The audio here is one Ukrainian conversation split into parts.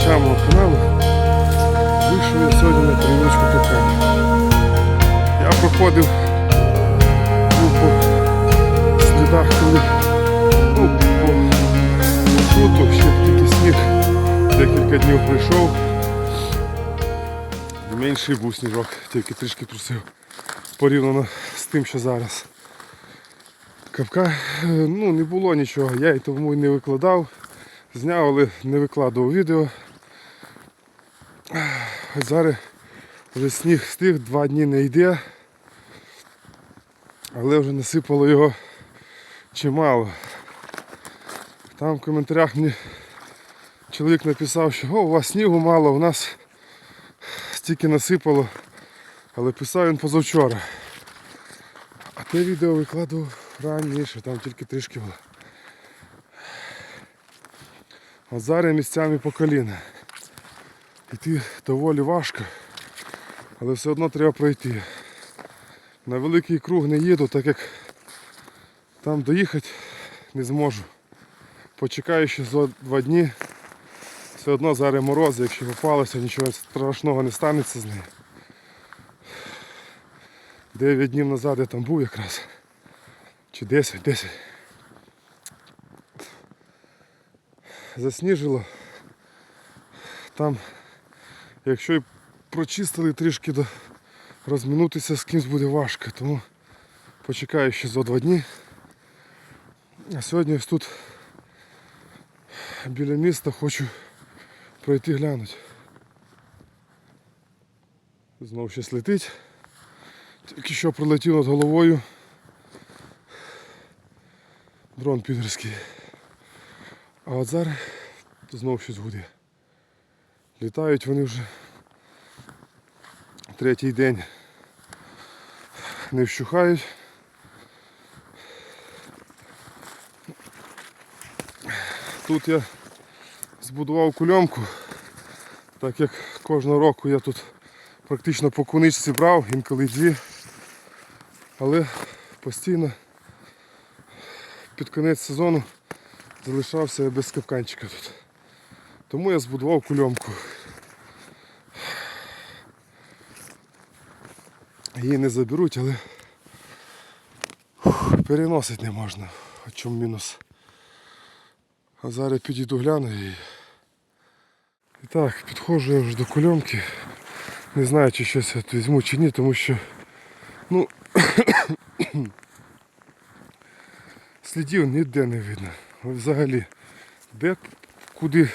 глядачам мого каналу. Вийшов сьогодні на тренувачку катання. Я проходив був по слідах, коли ну, по маршруту, ще тільки сніг декілька днів прийшов. Менший був сніжок, тільки трішки трусив порівняно з тим, що зараз. Кавка е, ну, не було нічого, я і тому і не викладав. Зняв, але не викладував відео. Зараз вже сніг стих, два дні не йде, але вже насипало його чимало. Там в коментарях мені чоловік написав, що о, у вас снігу мало, у нас стільки насипало, але писав він позавчора. А те відео викладував раніше, там тільки трішки було. От зараз місцями по коліна. Йти доволі важко, але все одно треба пройти. На великий круг не їду, так як там доїхати не зможу. Почекаю ще за два дні. Все одно зараз морози, якщо попалося, нічого страшного не станеться з нею. Дев'ять днів назад я там був якраз. Чи 10, 10. Засніжило. Там, якщо і прочистили трішки, то розминутися з кимось буде важко, тому почекаю ще за два дні. А сьогодні ось тут біля міста хочу пройти глянути. Знову щось летить. Тільки що пролетів над головою. Дрон підерський. А от зараз знову щось гуде. Літають вони вже третій день. Не вщухають. Тут я збудував кульомку, так як кожного року я тут практично по куничці брав, інколи дві. Але постійно під кінець сезону залишався без капканчика тут. Тому я збудував кульомку. Її не заберуть, але переносити не можна. В чому мінус. А зараз підійду гляну і. І так, підходжу я вже до кульомки. Не знаю, чи щось я тут візьму чи ні, тому що ну слідів ніде не видно. Взагалі, де куди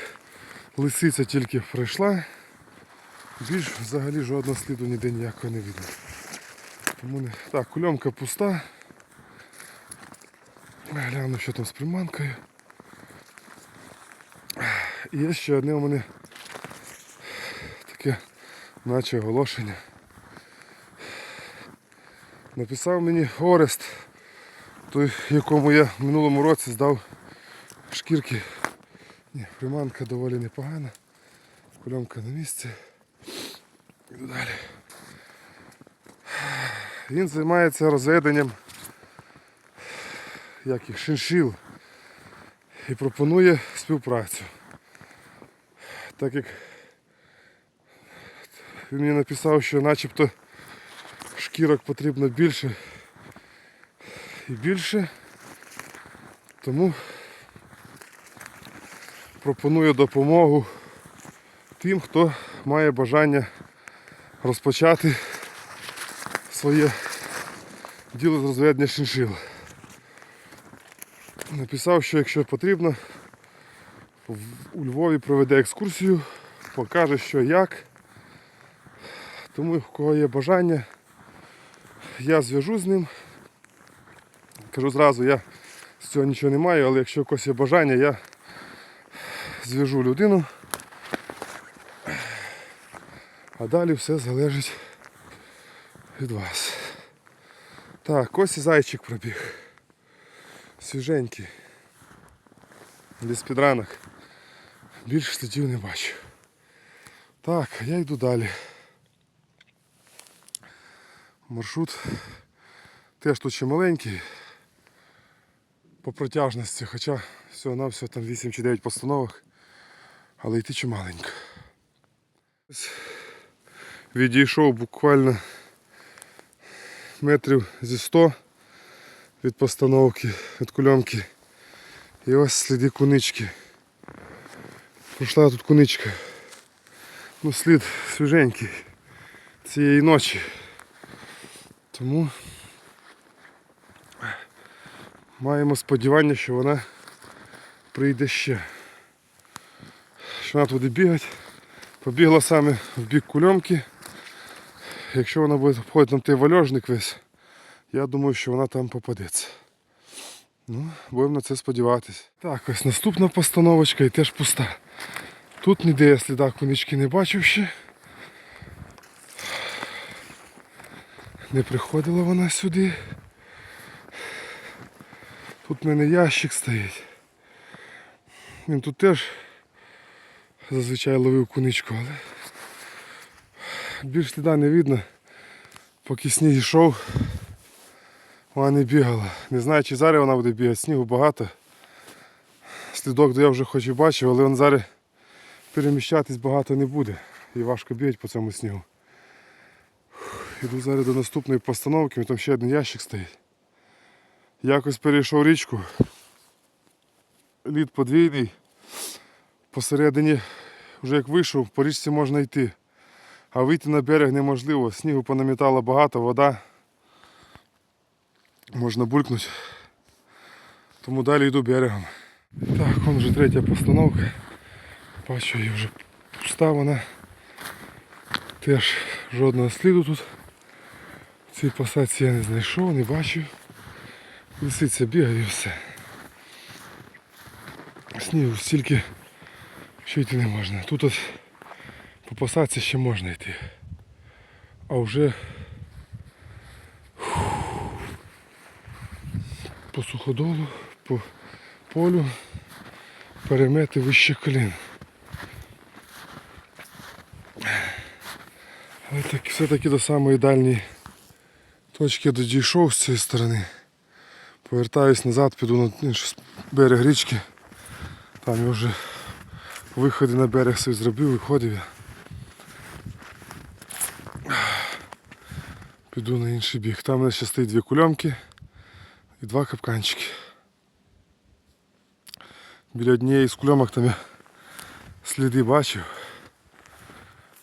лисиця тільки пройшла, більш взагалі жодного сліду ніде ніякого не видно. Так, кульомка пуста. Гляну, що там з приманкою. І є ще одне у мене таке наче оголошення. Написав мені Орест, той, якому я в минулому році здав шкірки. Ні, приманка доволі непогана. Кульомка на місці. Іду далі. Він займається розведенням як шиншил і пропонує співпрацю. Так як він мені написав, що начебто шкірок потрібно більше і більше, тому пропоную допомогу тим, хто має бажання розпочати своє діло з розведення шиншил. Написав, що якщо потрібно, у Львові проведе екскурсію, покаже, що як. Тому, в кого є бажання, я зв'яжу з ним. Кажу зразу, я з цього нічого не маю, але якщо когось є бажання, я зв'яжу людину. А далі все залежить від вас. Так, ось і зайчик пробіг. Свіженький. Десь під ранок. Більше слідів не бачу. Так, я йду далі. Маршрут теж тут ще маленький по протяжності, хоча всього-навсього там 8 чи 9 постановок. але йти чималенько. Відійшов буквально метрів зі 100 від постановки, від кульомки. І ось сліди кунички. Пройшла тут куничка. Ну, слід свіженький цієї ночі. Тому маємо сподівання, що вона прийде ще. Що вона буде бігати. Побігла саме в бік кульомки. Якщо вона буде обходити там той вальожник весь, я думаю, що вона там попадеться. Ну, будемо на це сподіватися. Так, ось наступна постановочка і теж пуста. Тут ніде я сліда кунички не бачив ще. Не приходила вона сюди. Тут в мене ящик стоїть. Він тут теж зазвичай ловив куничку, але більш сліда не видно. Поки сніг йшов, вона не бігала. Не знаю, чи зараз вона буде бігати, снігу багато. Слідок я вже хоч і бачив, але він зараз переміщатись багато не буде. І важко бігати по цьому снігу. Іду зараз до наступної постановки, там ще один ящик стоїть. Якось перейшов річку. Лід подвійний. Посередині, вже як вийшов, по річці можна йти. А вийти на берег неможливо. Снігу понамітало багато, вода. Можна булькнути. Тому далі йду берегом. Так, вон вже третя постановка. Бачу, її вже пуста вона. Теж жодного сліду тут. Цій посадці я не знайшов, не бачу. Лисиця бігає і все. Снігу стільки що йти не можна. Тут от по посадці ще можна йти. А вже по суходолу, по полю перемети вище колін. Але так, все-таки до самої дальньої точки дійшов з цієї сторони. Повертаюсь назад, піду на інший берег річки. Там я вже виходи на берег собі зробив, виходив я. Піду на інший біг. Там мене ще стоїть дві кульомки і два капканчики. Біля однієї з кульомок там я сліди бачив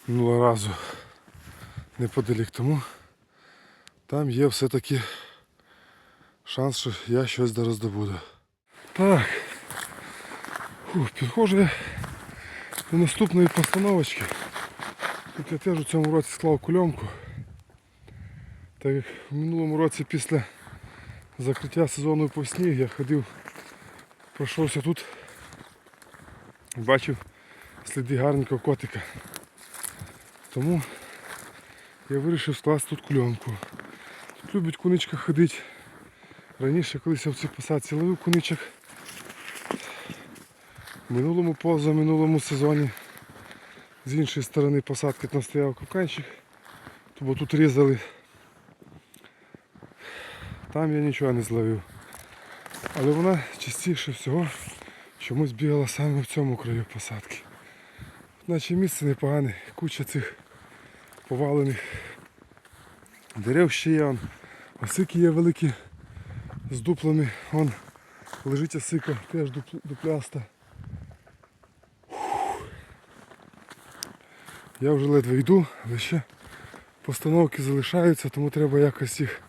минулого разу неподалік тому. Там є все-таки шанс, що я щось зараз добуду. Так. Фух, я до наступної постановочки. Тут я теж у цьому році склав кульомку. Так як в минулому році після закриття сезону по сніг я ходив, пройшовся тут, бачив сліди гарненького котика. Тому я вирішив скласти тут кульомку. Тут любить куничка ходити. Раніше колись я в цій посадці ловив куничок. В минулому позаминулому сезоні з іншої сторони посадки там стояв капканчик, бо тут різали. Там я нічого не зловив. Але вона частіше всього чомусь бігала саме в цьому краю посадки. Наче місце непогане, куча цих повалених дерев ще є. он. Осики є великі з дуплами. Вон лежить осика, теж дупл- дупляста. Я вже ледве йду, але ще постановки залишаються, тому треба якось їх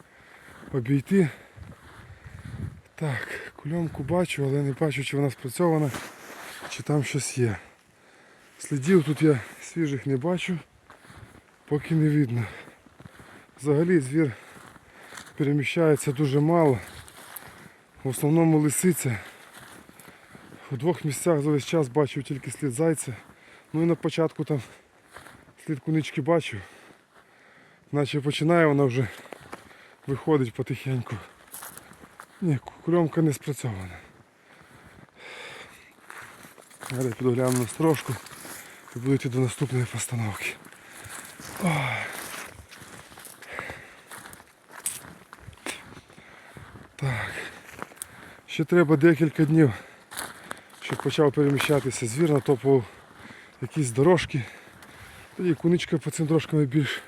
обійти. Так, кульомку бачу, але не бачу, чи вона спрацьована, чи там щось є. Слідів тут я свіжих не бачу, поки не видно. Взагалі звір переміщається дуже мало. В основному лисиця. У двох місцях за весь час бачив тільки слід зайця. Ну і на початку там слід кунички бачу. Наче починає вона вже виходить потихеньку. Ні, кульомка не спрацьована. Я піду гляну на строжку і буду йти до наступної постановки. Ой. Так. Ще треба декілька днів, щоб почав переміщатися звір, натопував якісь дорожки. Тоді куничка по цим дорожкам більш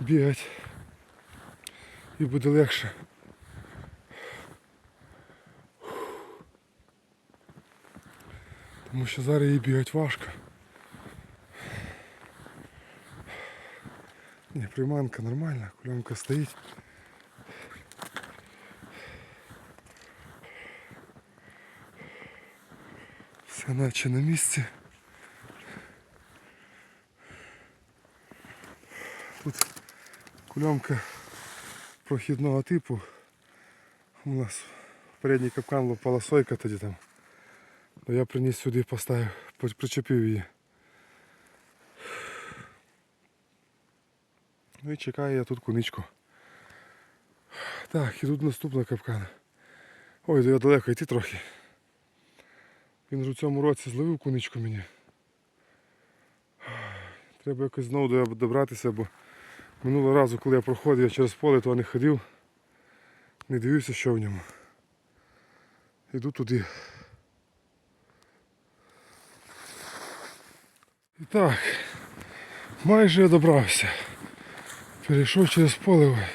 бігать і буде легше. Тому що зараз їй бігать важко. Ні, приманка нормальна, кульонка стоїть. Все наче на місці. Тут кульомка прохідного типу. У нас передній капкан лопала сойка тоді там. То я приніс сюди поставив, причепив її. Ну і чекаю я тут куничку. Так, і тут наступна капкана. Ой, я далеко йти трохи. Він ж у цьому році зловив куничку мені. Треба якось знову добратися, бо минулого разу, коли я проходив я через поле, то не ходив, не дивився, що в ньому. Іду туди. І так, майже я добрався. Перейшов через поле.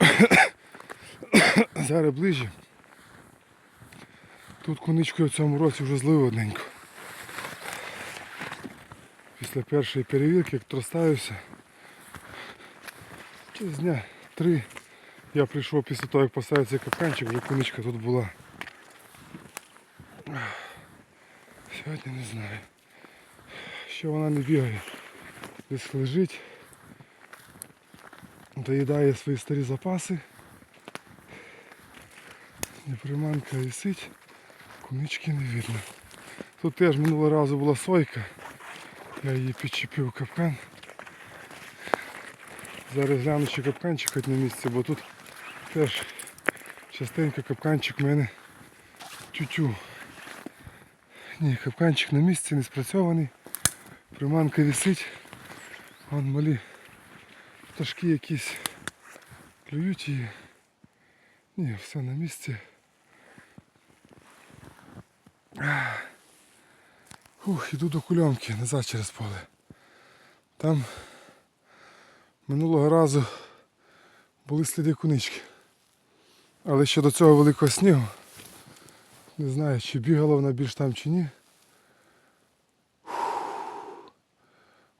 Зараз ближче. Тут куничку я в цьому році вже злив одненько. Після першої перевірки, як троставився, через дня три я прийшов після того, як поставив цей капканчик, вже куничка тут була. Сьогодні не знаю. Що вона не бігає. Десь лежить. Доїдає свої старі запаси. І приманка висить, кунички не видно. Тут теж минулого разу була сойка. Я її підчепив капкан. Зараз гляну, чи капканчик хоч на місці, бо тут теж частенько капканчик в мене тютю. Ні, капканчик на місці не спрацьований. Приманка висить. Вон малі пташки якісь клюють її. Ні, все на місці. Ух, іду до кульомки назад через поле. Там минулого разу були сліди кунички. Але ще до цього великого снігу. Не знаю, чи бігала вона більш там чи ні.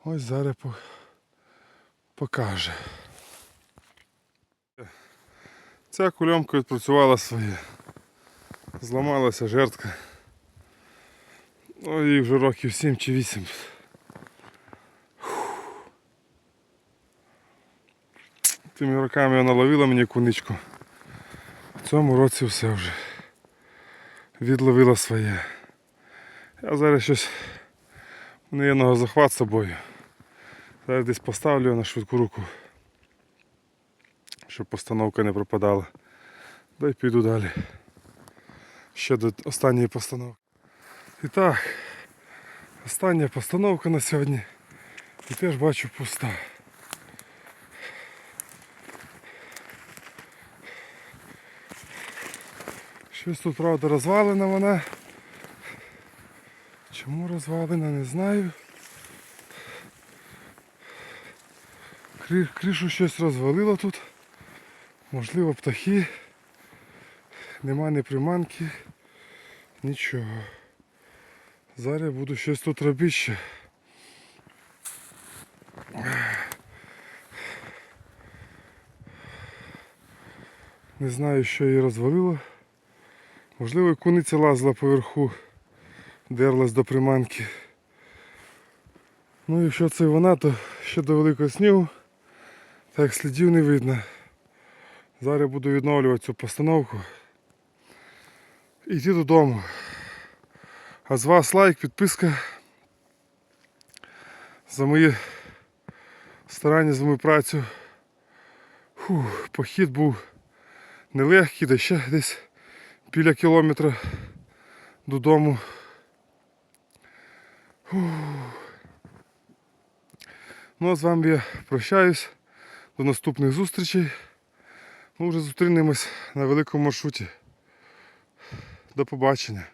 Ось зараз покаже. Ця кульомка відпрацювала своє. Зламалася жертка. Ну, їй вже років 7 чи 8. Тими роками вона ловила мені куничку. В цьому році все вже відловила своє. Я зараз щось у неї нога захват з собою. Зараз десь поставлю на швидку руку, щоб постановка не пропадала. Дай піду далі. Ще до останньої постановки. І так, остання постановка на сьогодні. І теж бачу пуста. Щось тут, правда, розвалена вона. Чому розвалена, не знаю. Кришу щось розвалило тут. Можливо, птахи. Нема ні приманки. Нічого. Зараз буду щось тут робити ще. Не знаю, що її розвалило. Можливо, і куниця лазила поверху, дерлась до приманки. Ну, якщо це вона, то ще до великого снігу, так слідів не видно. Зараз буду відновлювати цю постановку. І йти додому. А з вас лайк, підписка за мої старання, за мою працю. Фух, похід був нелегкий, да ще десь біля кілометра додому. Ну а з вами я прощаюсь. До наступних зустрічей. Ми вже зустрінемось на великому маршруті. До побачення.